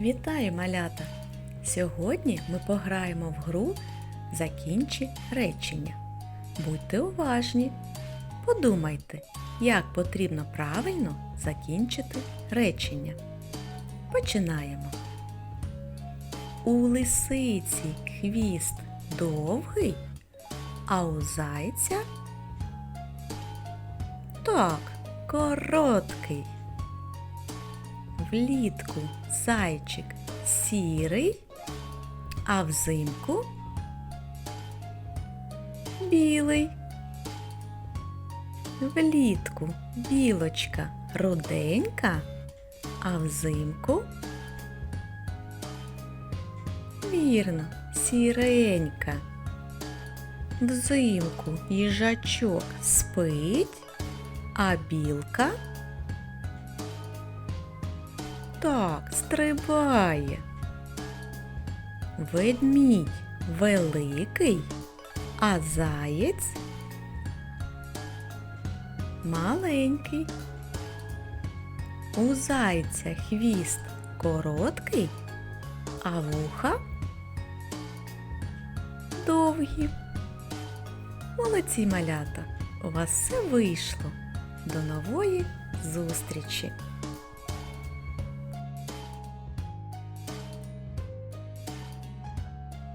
Вітаю, малята! Сьогодні ми пограємо в гру Закінчи речення. Будьте уважні. Подумайте, як потрібно правильно закінчити речення. Починаємо. У лисиці хвіст довгий, а у зайця так, короткий. Влітку зайчик сірий, а взимку білий. Влітку білочка руденька, а взимку вірно, сіренька. Взимку їжачок спить, а білка так стрибає. Ведмідь великий, а заєць маленький. У зайця хвіст короткий, а вуха довгі. Молодці малята! У вас все вийшло. До нової зустрічі!